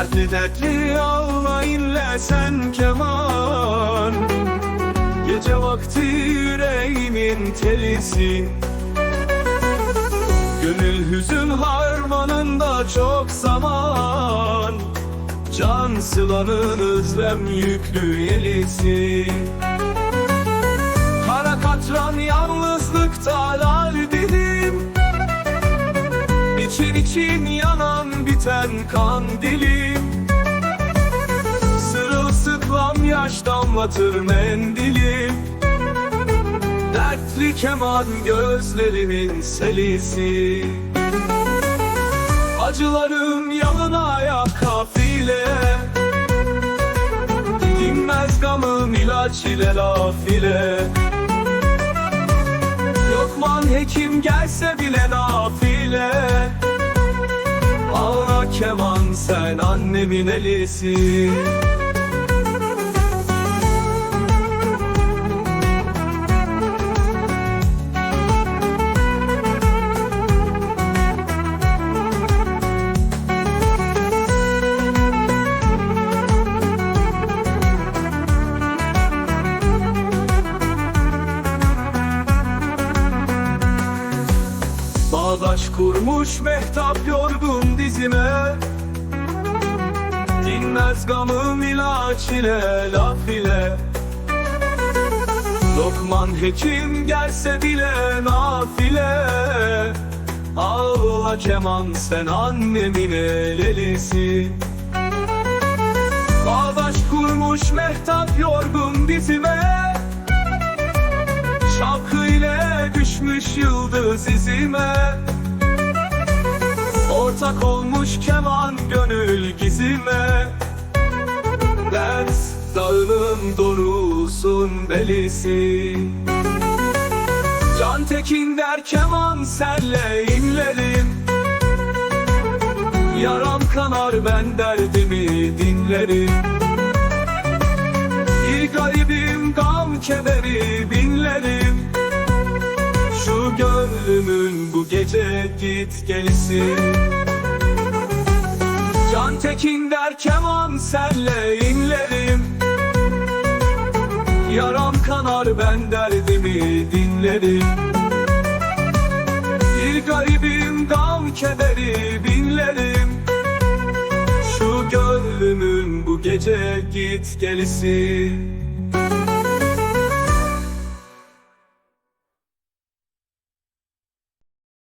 Dertli dertli ağla inle sen keman Gece vakti yüreğimin telisi. Gönül hüzün harmanında çok zaman. Can sılanın özlem yüklü yelisi Kara katran yalnızlıkta lal dilim. İçin için yanan biten kan dilim Sırılsıklam yaş damlatır mendilim Dertli keman gözlerimin selisi. Acılarım yalına ya kafile Dinmez gamım ilaç ile laf ile. Lokman hekim gelse bile nafile keman sen annemin elisi Bağdaş kurmuş mehtap yorgun dizime. Dinmez gamım ilaç ile laf ile. Lokman hekim gelse bile nafile Ağla keman sen annemin elelisi. Bağdaş kurmuş mehtap yorgun dizime düşmüş yıldız izime. Ortak olmuş keman gönül gizime. Ders dağının dorusun belisi. Can Tekin der keman senle inlerim. Yaram kanar ben derdimi dinlerim. Bir garibim gam kederi binlerim Şu gönlümün bu gece git gelsin Can Tekin der keman senle inlerim. Yaram kanar ben derdimi dinlerim. Bir garibim gam kederi binlerim. Şu gönlümün bu gece git gelsin